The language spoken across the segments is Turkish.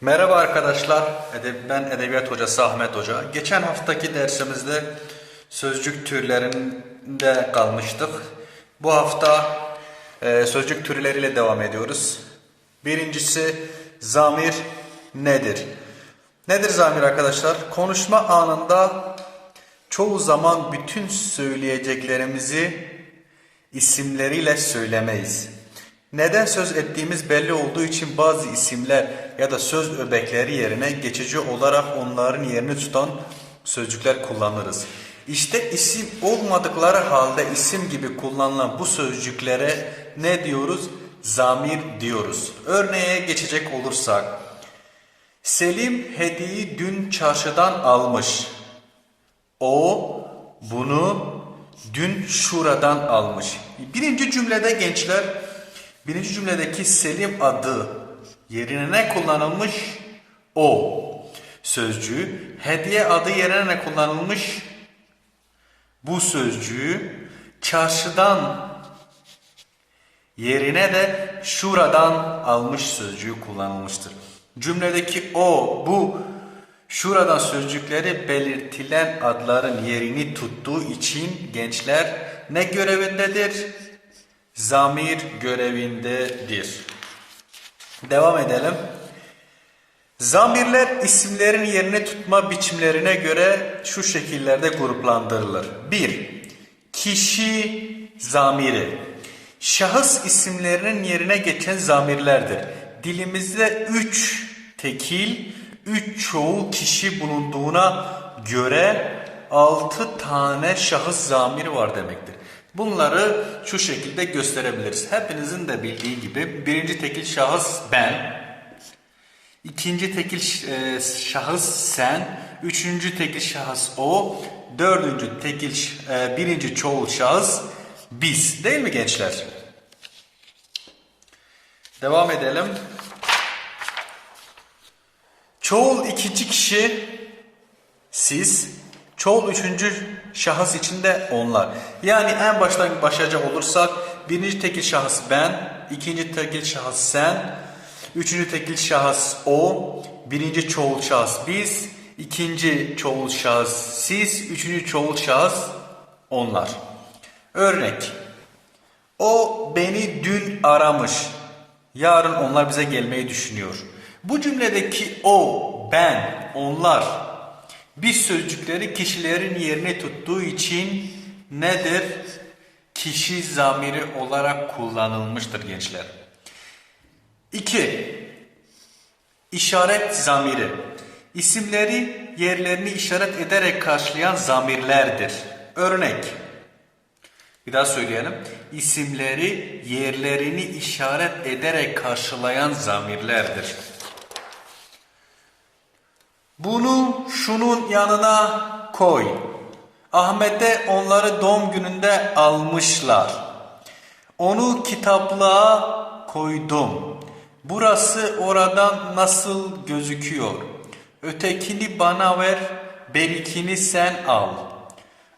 Merhaba arkadaşlar, ben Edebiyat Hocası Ahmet Hoca. Geçen haftaki dersimizde sözcük türlerinde kalmıştık. Bu hafta e, sözcük türleriyle devam ediyoruz. Birincisi zamir nedir? Nedir zamir arkadaşlar? Konuşma anında çoğu zaman bütün söyleyeceklerimizi isimleriyle söylemeyiz. Neden söz ettiğimiz belli olduğu için bazı isimler ya da söz öbekleri yerine geçici olarak onların yerini tutan sözcükler kullanırız. İşte isim olmadıkları halde isim gibi kullanılan bu sözcüklere ne diyoruz? Zamir diyoruz. Örneğe geçecek olursak Selim hediyeyi dün çarşıdan almış. O bunu dün şuradan almış. Birinci cümlede gençler, birinci cümledeki Selim adı yerine ne kullanılmış? O. Sözcüğü hediye adı yerine ne kullanılmış? Bu sözcüğü çarşıdan yerine de şuradan almış sözcüğü kullanılmıştır. Cümledeki o, bu, şuradan sözcükleri belirtilen adların yerini tuttuğu için gençler ne görevindedir? Zamir görevindedir. Devam edelim. Zamirler isimlerin yerini tutma biçimlerine göre şu şekillerde gruplandırılır. 1. Kişi zamiri. Şahıs isimlerinin yerine geçen zamirlerdir. Dilimizde 3 tekil, 3 çoğul kişi bulunduğuna göre 6 tane şahıs zamiri var demektir. Bunları şu şekilde gösterebiliriz. Hepinizin de bildiği gibi birinci tekil şahıs ben, İkinci tekil e, şahıs sen, üçüncü tekil şahıs o, dördüncü tekil e, birinci çoğul şahıs biz. Değil mi gençler? Devam edelim. Çoğul ikinci kişi siz, çoğul üçüncü şahıs içinde onlar. Yani en baştan başlayacak olursak birinci tekil şahıs ben, ikinci tekil şahıs sen, üçüncü tekil şahıs o, birinci çoğul şahıs biz, ikinci çoğul şahıs siz, üçüncü çoğul şahıs onlar. Örnek. O beni dün aramış. Yarın onlar bize gelmeyi düşünüyor. Bu cümledeki o, ben, onlar biz sözcükleri kişilerin yerine tuttuğu için nedir? Kişi zamiri olarak kullanılmıştır gençler. 2. İşaret zamiri. İsimleri yerlerini işaret ederek karşılayan zamirlerdir. Örnek. Bir daha söyleyelim. İsimleri yerlerini işaret ederek karşılayan zamirlerdir. Bunu şunun yanına koy. Ahmet'e onları doğum gününde almışlar. Onu kitaplığa koydum. Burası oradan nasıl gözüküyor? Ötekini bana ver, berikini sen al.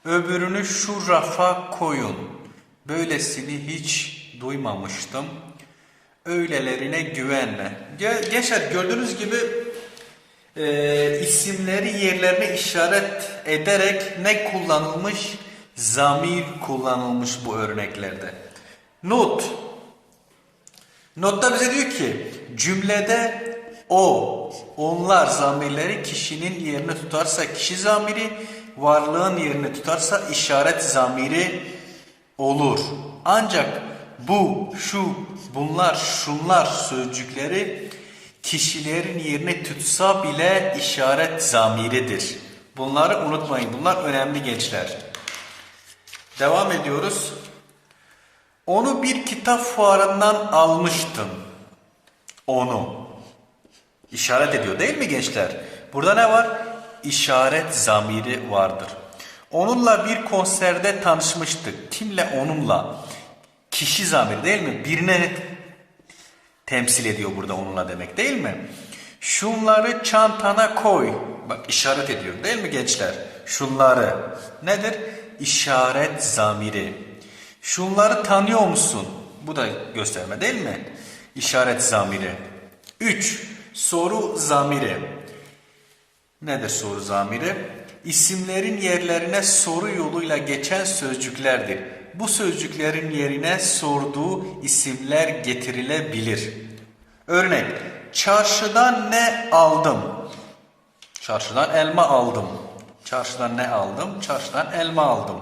Öbürünü şu rafa koyun. Böylesini hiç duymamıştım. Öylelerine güvenme. Ge- Gençler gördüğünüz gibi e, isimleri yerlerine işaret ederek ne kullanılmış? Zamir kullanılmış bu örneklerde. Not. Notta bize diyor ki cümlede o, onlar zamirleri kişinin yerini tutarsa kişi zamiri, varlığın yerini tutarsa işaret zamiri olur. Ancak bu, şu, bunlar, şunlar sözcükleri kişilerin yerini tutsa bile işaret zamiridir. Bunları unutmayın. Bunlar önemli gençler. Devam ediyoruz. Onu bir kitap fuarından almıştım. Onu. İşaret ediyor değil mi gençler? Burada ne var? İşaret zamiri vardır. Onunla bir konserde tanışmıştık. Kimle onunla? Kişi zamiri değil mi? Birine temsil ediyor burada onunla demek değil mi? Şunları çantana koy. Bak işaret ediyor değil mi gençler? Şunları nedir? İşaret zamiri. Şunları tanıyor musun? Bu da gösterme değil mi? İşaret zamiri. 3. Soru zamiri. Nedir soru zamiri? İsimlerin yerlerine soru yoluyla geçen sözcüklerdir. Bu sözcüklerin yerine sorduğu isimler getirilebilir. Örnek, çarşıdan ne aldım? Çarşıdan elma aldım. Çarşıdan ne aldım? Çarşıdan elma aldım.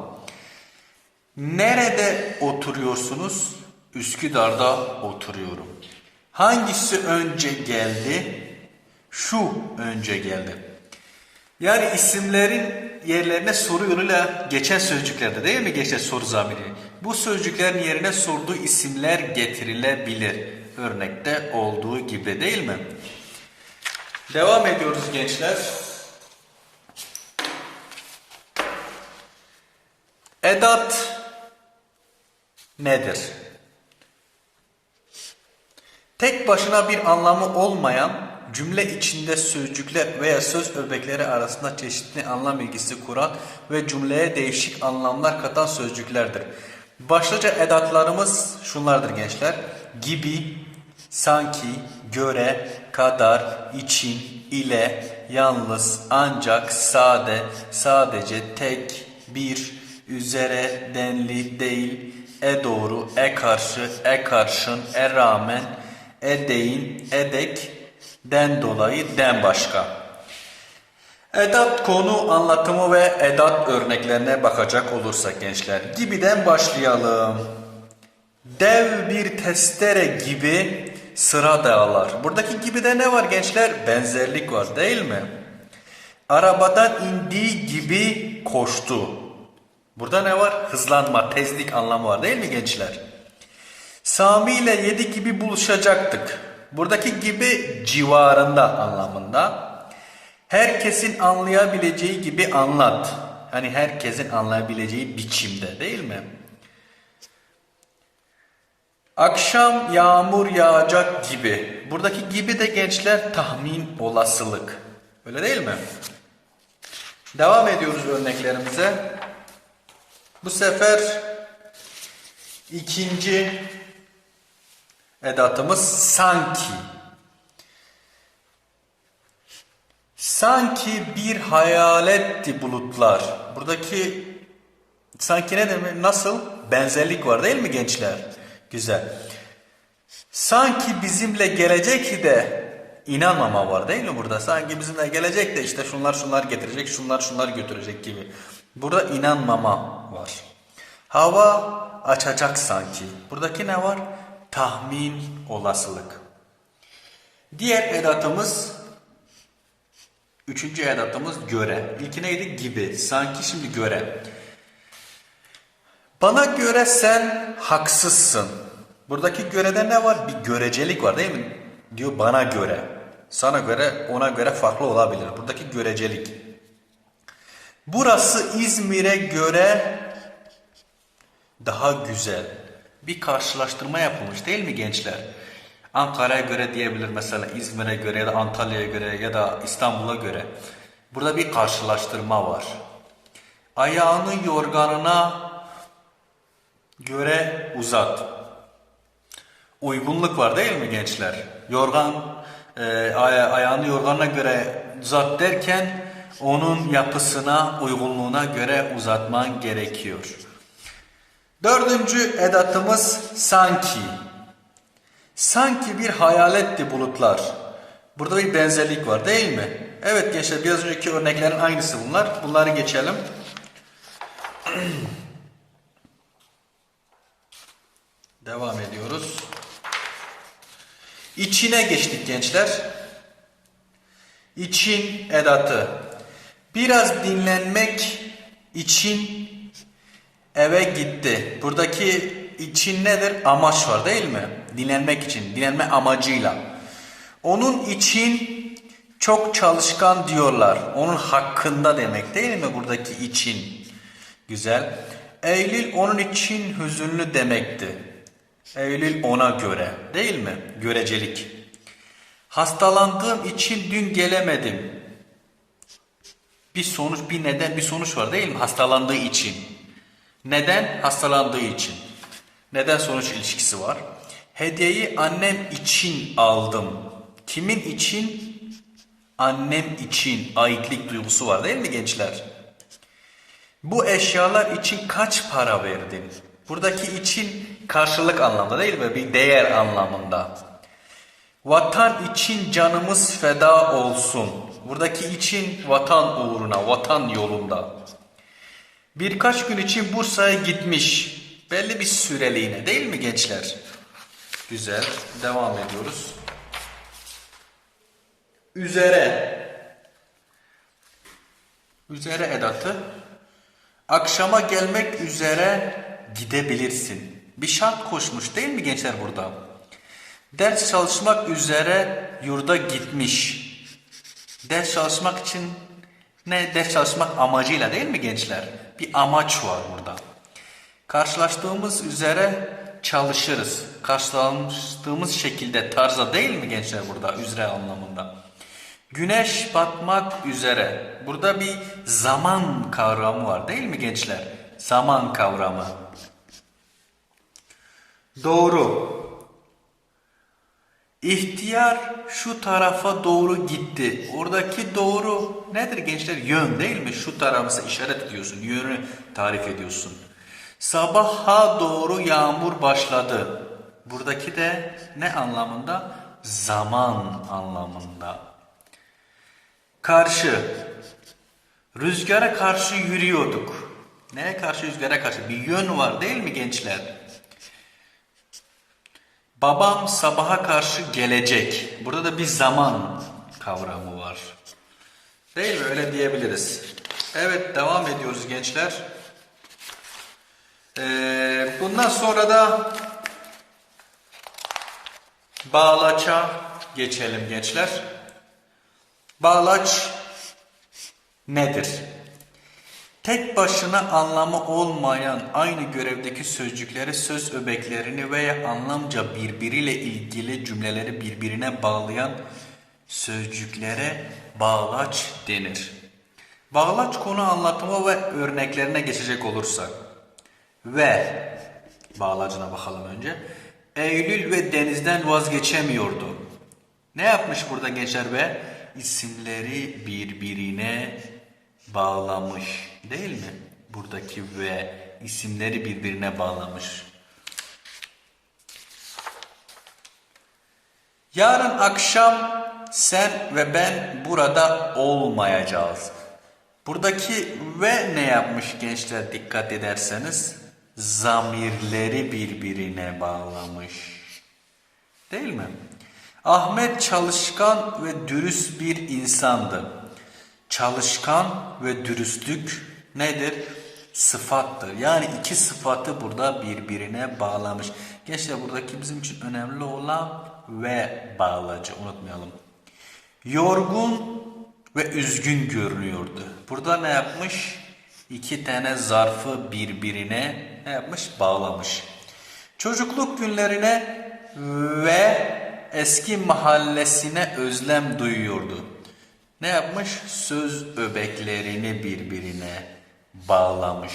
Nerede oturuyorsunuz? Üsküdar'da oturuyorum. Hangisi önce geldi? Şu önce geldi. Yani isimlerin yerlerine soru yoluyla geçen sözcüklerde değil mi geçen soru zamiri? Bu sözcüklerin yerine sorduğu isimler getirilebilir. Örnekte olduğu gibi değil mi? Devam ediyoruz gençler. Edat nedir? Tek başına bir anlamı olmayan cümle içinde sözcükler veya söz öbekleri arasında çeşitli anlam ilgisi kuran ve cümleye değişik anlamlar katan sözcüklerdir. Başlıca edatlarımız şunlardır gençler. Gibi, sanki, göre, kadar, için, ile, yalnız, ancak, sade, sadece, tek, bir, üzere, denli, değil, e doğru, e karşı, e karşın, e rağmen, e deyin, edek, den dolayı, den başka. Edat konu anlatımı ve edat örneklerine bakacak olursak gençler. Gibiden başlayalım. Dev bir testere gibi sıra dağlar. Buradaki gibi de ne var gençler? Benzerlik var değil mi? Arabadan indiği gibi koştu. Burada ne var? Hızlanma, tezlik anlamı var değil mi gençler? Sami ile yedi gibi buluşacaktık. Buradaki gibi civarında anlamında. Herkesin anlayabileceği gibi anlat. Hani herkesin anlayabileceği biçimde değil mi? Akşam yağmur yağacak gibi. Buradaki gibi de gençler tahmin olasılık. Öyle değil mi? Devam ediyoruz örneklerimize. Bu sefer ikinci edatımız sanki. Sanki bir hayaletti bulutlar. Buradaki sanki ne demek? Nasıl? Benzerlik var değil mi gençler? Güzel. Sanki bizimle gelecek de inanmama var değil mi burada? Sanki bizimle gelecek de işte şunlar şunlar getirecek, şunlar şunlar götürecek gibi. Burada inanmama var. Hava açacak sanki. Buradaki ne var? Tahmin, olasılık. Diğer edatımız, üçüncü edatımız göre. İlki neydi? Gibi. Sanki şimdi göre. Bana göre sen haksızsın. Buradaki görede ne var? Bir görecelik var değil mi? Diyor bana göre. Sana göre, ona göre farklı olabilir. Buradaki görecelik. Burası İzmir'e göre daha güzel. Bir karşılaştırma yapılmış değil mi gençler? Ankara'ya göre diyebilir mesela İzmir'e göre ya da Antalya'ya göre ya da İstanbul'a göre. Burada bir karşılaştırma var. Ayağını yorganına göre uzat. Uygunluk var değil mi gençler? Yorgan e, aya- ayağını yorganına göre uzat derken onun yapısına, uygunluğuna göre uzatman gerekiyor. Dördüncü edatımız sanki. Sanki bir hayaletti bulutlar. Burada bir benzerlik var değil mi? Evet gençler biraz önceki örneklerin aynısı bunlar. Bunları geçelim. Devam ediyoruz. İçine geçtik gençler. İçin edatı. Biraz dinlenmek için eve gitti. Buradaki için nedir? Amaç var değil mi? Dinlenmek için, dinlenme amacıyla. Onun için çok çalışkan diyorlar. Onun hakkında demek değil mi buradaki için? Güzel. Eylül onun için hüzünlü demekti. Eylül ona göre değil mi? Görecelik. Hastalandığım için dün gelemedim. Bir sonuç, bir neden, bir sonuç var değil mi? Hastalandığı için. Neden? Hastalandığı için. Neden sonuç ilişkisi var. Hediyeyi annem için aldım. Kimin için? Annem için aitlik duygusu var değil mi gençler? Bu eşyalar için kaç para verdin? Buradaki için karşılık anlamda değil mi? Bir değer anlamında. Vatan için canımız feda olsun. Buradaki için vatan uğruna, vatan yolunda. Birkaç gün için Bursa'ya gitmiş. Belli bir süreliğine değil mi gençler? Güzel. Devam ediyoruz. Üzere. Üzere edatı. Akşama gelmek üzere gidebilirsin. Bir şart koşmuş değil mi gençler burada? Ders çalışmak üzere yurda gitmiş. Ders çalışmak için ne? Ders çalışmak amacıyla değil mi gençler? Bir amaç var burada. Karşılaştığımız üzere çalışırız. Karşılaştığımız şekilde tarza değil mi gençler burada? Üzere anlamında. Güneş batmak üzere. Burada bir zaman kavramı var değil mi gençler? Zaman kavramı. Doğru. İhtiyar şu tarafa doğru gitti. Oradaki doğru nedir gençler? Yön değil mi? Şu tarafı işaret ediyorsun. Yönü tarif ediyorsun. Sabaha doğru yağmur başladı. Buradaki de ne anlamında? Zaman anlamında. Karşı. Rüzgara karşı yürüyorduk. Neye karşı? Rüzgara karşı. Bir yön var değil mi gençler? Babam sabaha karşı gelecek. Burada da bir zaman kavramı var. Değil mi? Öyle diyebiliriz. Evet devam ediyoruz gençler. Ee, bundan sonra da bağlaça geçelim gençler. Bağlaç nedir? Tek başına anlamı olmayan aynı görevdeki sözcükleri, söz öbeklerini veya anlamca birbiriyle ilgili cümleleri birbirine bağlayan sözcüklere bağlaç denir. Bağlaç konu anlatımı ve örneklerine geçecek olursak ve bağlacına bakalım önce. Eylül ve denizden vazgeçemiyordu. Ne yapmış burada gençler ve isimleri birbirine bağlamış değil mi? Buradaki ve isimleri birbirine bağlamış. Yarın akşam sen ve ben burada olmayacağız. Buradaki ve ne yapmış gençler dikkat ederseniz zamirleri birbirine bağlamış. Değil mi? Ahmet çalışkan ve dürüst bir insandı. Çalışkan ve dürüstlük nedir? Sıfattır. Yani iki sıfatı burada birbirine bağlamış. Gençler buradaki bizim için önemli olan ve bağlacı unutmayalım. Yorgun ve üzgün görünüyordu. Burada ne yapmış? İki tane zarfı birbirine ne yapmış? Bağlamış. Çocukluk günlerine ve eski mahallesine özlem duyuyordu. Ne yapmış? Söz öbeklerini birbirine bağlamış.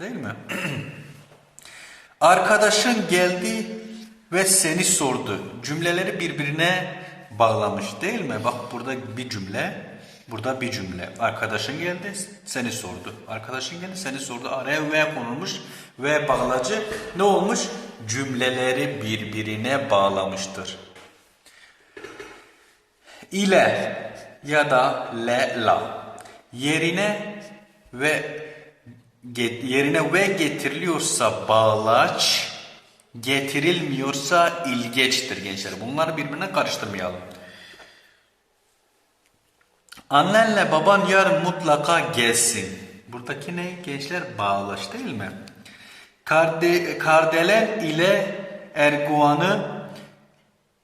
Değil mi? Arkadaşın geldi ve seni sordu. Cümleleri birbirine bağlamış değil mi? Bak burada bir cümle, burada bir cümle. Arkadaşın geldi, seni sordu. Arkadaşın geldi, seni sordu. Araya ve konulmuş ve bağlacı ne olmuş? Cümleleri birbirine bağlamıştır. İle ya da le la yerine ve yerine ve getiriliyorsa bağlaç getirilmiyorsa ilgeçtir gençler. Bunları birbirine karıştırmayalım. Annenle baban yarın mutlaka gelsin. Buradaki ne gençler? Bağlaç değil mi? Karde, kardelen ile Erguvan'ı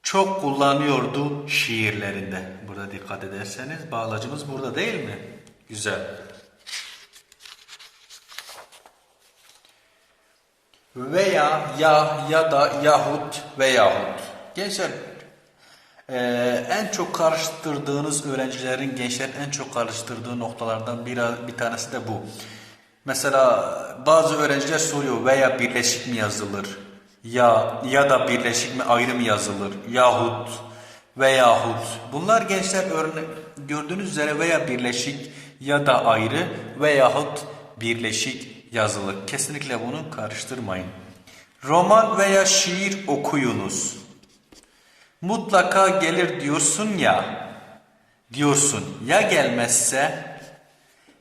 çok kullanıyordu şiirlerinde. Burada dikkat ederseniz bağlacımız burada değil mi? Güzel. Veya ya ya da yahut ve yahut. Gençler e, en çok karıştırdığınız öğrencilerin gençler en çok karıştırdığı noktalardan bir, bir tanesi de bu. Mesela bazı öğrenciler soruyor veya birleşik mi yazılır? Ya ya da birleşik mi ayrı mı yazılır? Yahut veyahut. Bunlar gençler örnek gördüğünüz üzere veya birleşik ya da ayrı veyahut birleşik yazılır. Kesinlikle bunu karıştırmayın. Roman veya şiir okuyunuz. Mutlaka gelir diyorsun ya. Diyorsun ya gelmezse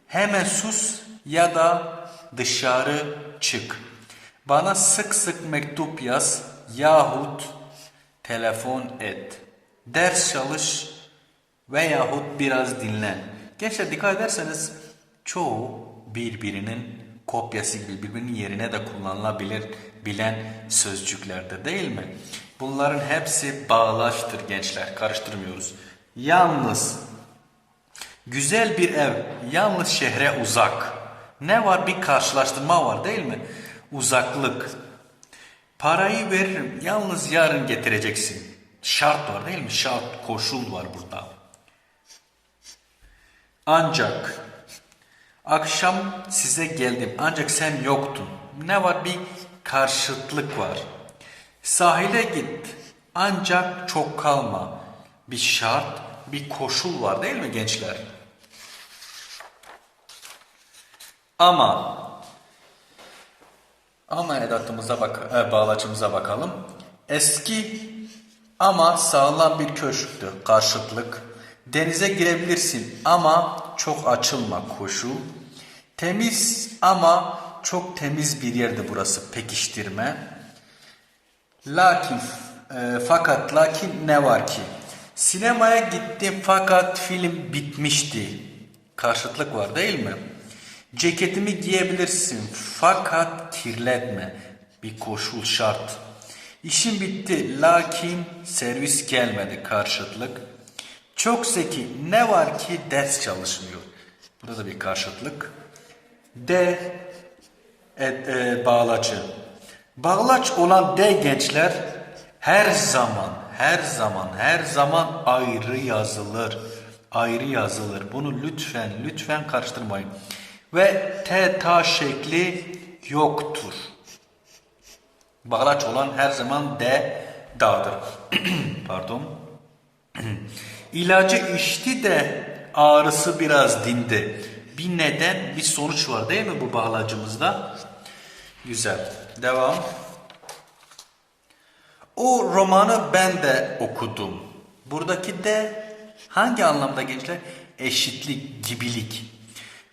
hemen sus ya da dışarı çık. Bana sık sık mektup yaz yahut telefon et. Ders çalış veyahut biraz dinlen. Gençler dikkat ederseniz çoğu birbirinin kopyası gibi birbirinin yerine de kullanılabilir bilen sözcüklerdir değil mi? Bunların hepsi bağlaçtır gençler karıştırmıyoruz. Yalnız güzel bir ev yalnız şehre uzak. Ne var bir karşılaştırma var değil mi? Uzaklık. Parayı veririm yalnız yarın getireceksin. Şart var değil mi? Şart, koşul var burada. Ancak akşam size geldim ancak sen yoktun. Ne var? Bir karşıtlık var. Sahile git ancak çok kalma. Bir şart, bir koşul var değil mi gençler? Ama ama edatımıza bak, e, bağlacımıza bakalım. Eski ama sağlam bir köşktü karşıtlık. Denize girebilirsin ama çok açılma koşu. Temiz ama çok temiz bir yerdi burası pekiştirme. Lakin e, fakat lakin ne var ki? Sinemaya gittim fakat film bitmişti. Karşıtlık var değil mi? Ceketimi giyebilirsin fakat kirletme. Bir koşul şart. İşim bitti lakin servis gelmedi karşıtlık. Çok zeki ne var ki ders çalışmıyor. Burada da bir karşıtlık. D e, e, bağlacı. Bağlaç olan D gençler her zaman, her zaman, her zaman ayrı yazılır. Ayrı yazılır. Bunu lütfen, lütfen karıştırmayın. Ve T ta şekli yoktur. Bağlaç olan her zaman D dağdır. Pardon. İlacı içti de ağrısı biraz dindi. Bir neden, bir sonuç var değil mi bu bağlacımızda? Güzel. Devam. O romanı ben de okudum. Buradaki de hangi anlamda gençler? Eşitlik, gibilik.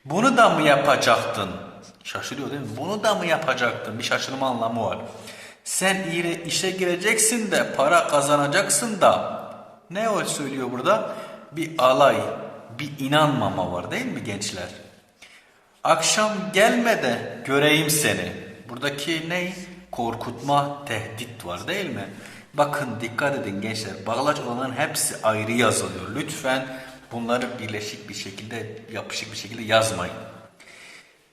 Bunu da mı yapacaktın? Şaşırıyor değil mi? Bunu da mı yapacaktın? Bir şaşırma anlamı var. Sen işe gireceksin de para kazanacaksın da ne o söylüyor burada? Bir alay, bir inanmama var değil mi gençler? Akşam gelme de göreyim seni. Buradaki ne? Korkutma, tehdit var değil mi? Bakın dikkat edin gençler. Bağlaç olanların hepsi ayrı yazılıyor. Lütfen bunları birleşik bir şekilde, yapışık bir şekilde yazmayın.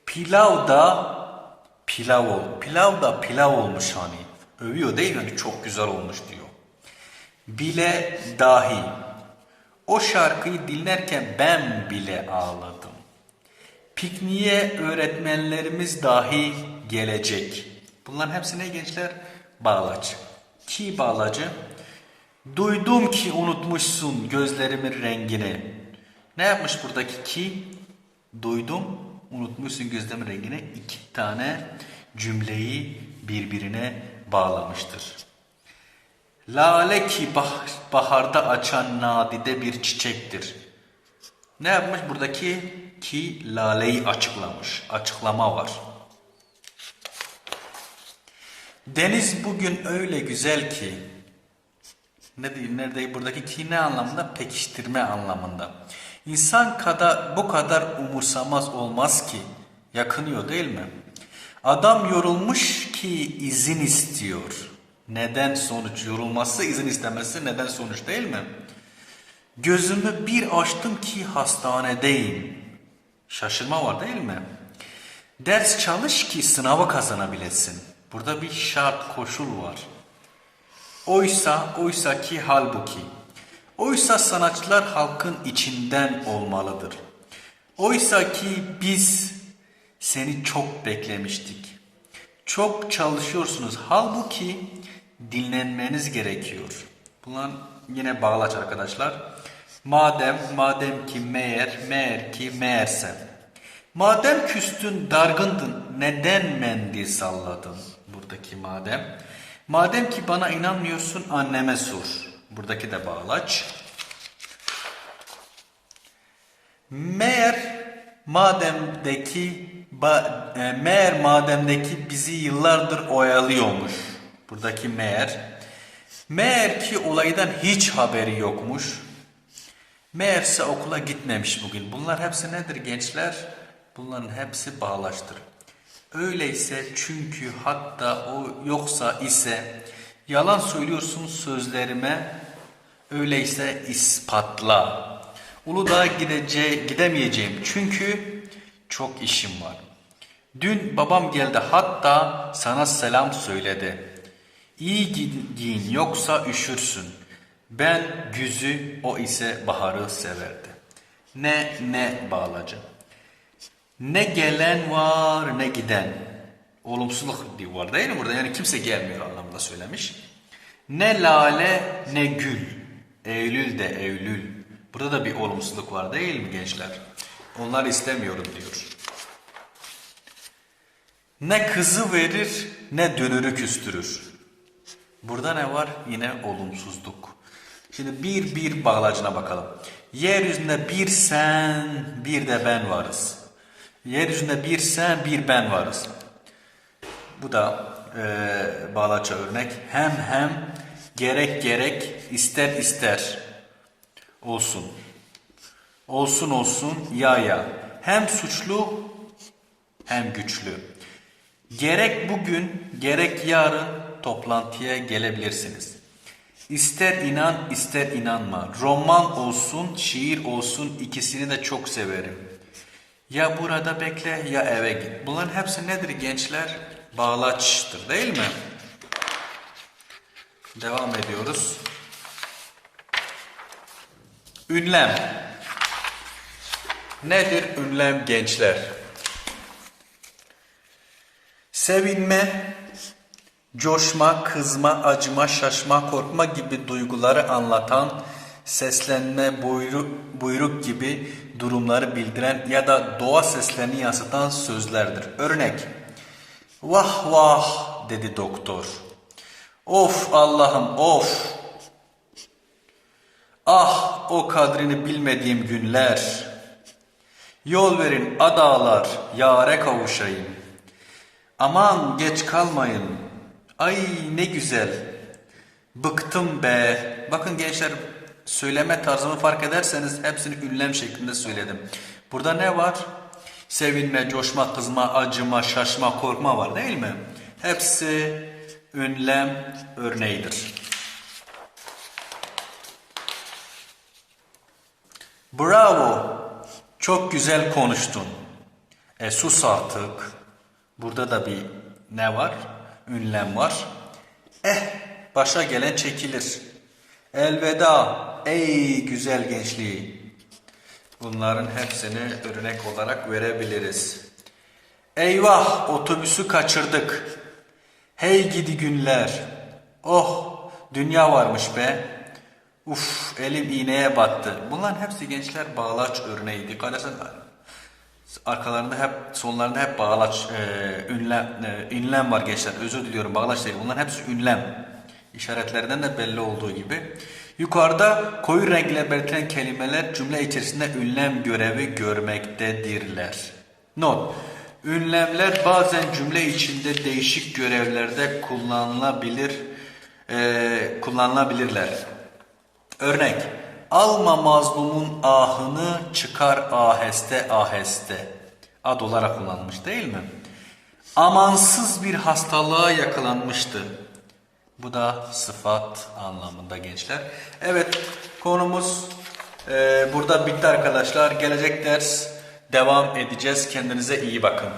Pilav da pilav ol. Pilav da pilav olmuş hani. Övüyor değil mi? Çok güzel olmuş diyor. Bile dahi. O şarkıyı dinlerken ben bile ağladım. Pikniğe öğretmenlerimiz dahi gelecek. Bunların hepsi ne gençler? Bağlaç. Ki bağlacı? Duydum ki unutmuşsun gözlerimin rengini. Ne yapmış buradaki ki? Duydum, unutmuşsun gözlerimin rengini. İki tane cümleyi birbirine bağlamıştır. Lale ki bah baharda açan nadide bir çiçektir. Ne yapmış buradaki ki laleyi açıklamış. Açıklama var. Deniz bugün öyle güzel ki ne diyeyim nerede buradaki ki ne anlamında pekiştirme anlamında. İnsan kadar bu kadar umursamaz olmaz ki yakınıyor değil mi? Adam yorulmuş ki izin istiyor. Neden sonuç yorulması izin istemesi neden sonuç değil mi? Gözümü bir açtım ki hastanedeyim. Şaşırma var değil mi? Ders çalış ki sınavı kazanabilesin. Burada bir şart koşul var. Oysa, oysa ki halbuki. Oysa sanatçılar halkın içinden olmalıdır. Oysa ki biz seni çok beklemiştik. Çok çalışıyorsunuz. Halbuki dinlenmeniz gerekiyor. Bunlar yine bağlaç arkadaşlar. Madem, madem ki meğer, meğer ki meğerse. Madem küstün, dargındın, neden mendil salladın? Buradaki madem. Madem ki bana inanmıyorsun, anneme sor. Buradaki de bağlaç. Meğer mademdeki ba, e, meğer mademdeki bizi yıllardır oyalıyormuş. Buradaki meğer. Meğer ki olaydan hiç haberi yokmuş. Meğerse okula gitmemiş bugün. Bunlar hepsi nedir gençler? Bunların hepsi bağlaştır. Öyleyse çünkü hatta o yoksa ise yalan söylüyorsun sözlerime öyleyse ispatla. Uludağ'a gidece gidemeyeceğim çünkü çok işim var. Dün babam geldi hatta sana selam söyledi. İyi gi- giyin yoksa üşürsün. Ben güzü o ise baharı severdi. Ne ne bağlacı. Ne gelen var ne giden. Olumsuzluk var değil mi burada? Yani kimse gelmiyor anlamında söylemiş. Ne lale ne gül. Eylül de Eylül. Burada da bir olumsuzluk var değil mi gençler? Onlar istemiyorum diyor. Ne kızı verir ne dönürü küstürür. Burada ne var? Yine olumsuzluk. Şimdi bir bir bağlacına bakalım. Yeryüzünde bir sen, bir de ben varız. Yeryüzünde bir sen, bir ben varız. Bu da e, bağlaça örnek. Hem hem, gerek gerek, ister ister olsun. Olsun olsun, ya ya. Hem suçlu hem güçlü. Gerek bugün, gerek yarın toplantıya gelebilirsiniz. İster inan, ister inanma. Roman olsun, şiir olsun ikisini de çok severim. Ya burada bekle ya eve git. Bunların hepsi nedir gençler? Bağlaçtır değil mi? Devam ediyoruz. Ünlem. Nedir ünlem gençler? Sevinme, coşma, kızma, acıma, şaşma, korkma gibi duyguları anlatan, seslenme, buyruk, buyruk gibi durumları bildiren ya da doğa seslerini yansıtan sözlerdir. Örnek, vah vah dedi doktor. Of Allah'ım of. Ah o kadrini bilmediğim günler. Yol verin adalar, yare kavuşayım. Aman geç kalmayın. Ay ne güzel. Bıktım be. Bakın gençler söyleme tarzımı fark ederseniz hepsini ünlem şeklinde söyledim. Burada ne var? Sevinme, coşma, kızma, acıma, şaşma, korkma var değil mi? Hepsi ünlem örneğidir. Bravo. Çok güzel konuştun. E sus artık. Burada da bir ne var? Ünlem var. Eh başa gelen çekilir. Elveda ey güzel gençliği. Bunların hepsini örnek olarak verebiliriz. Eyvah otobüsü kaçırdık. Hey gidi günler. Oh dünya varmış be. Uf elim iğneye battı. Bunların hepsi gençler bağlaç örneği. Dikkat arkalarında hep sonlarında hep bağlaç e, ünlem e, ünlem var gençler. Özür diliyorum bağlaç değil. Bunların hepsi ünlem. İşaretlerinden de belli olduğu gibi. Yukarıda koyu renkle belirtilen kelimeler cümle içerisinde ünlem görevi görmektedirler. Not. Ünlemler bazen cümle içinde değişik görevlerde kullanılabilir e, kullanılabilirler. Örnek. Alma mazlumun ahını çıkar aheste aheste. Ad olarak kullanmış değil mi? Amansız bir hastalığa yakalanmıştı. Bu da sıfat anlamında gençler. Evet konumuz e, burada bitti arkadaşlar. Gelecek ders devam edeceğiz. Kendinize iyi bakın.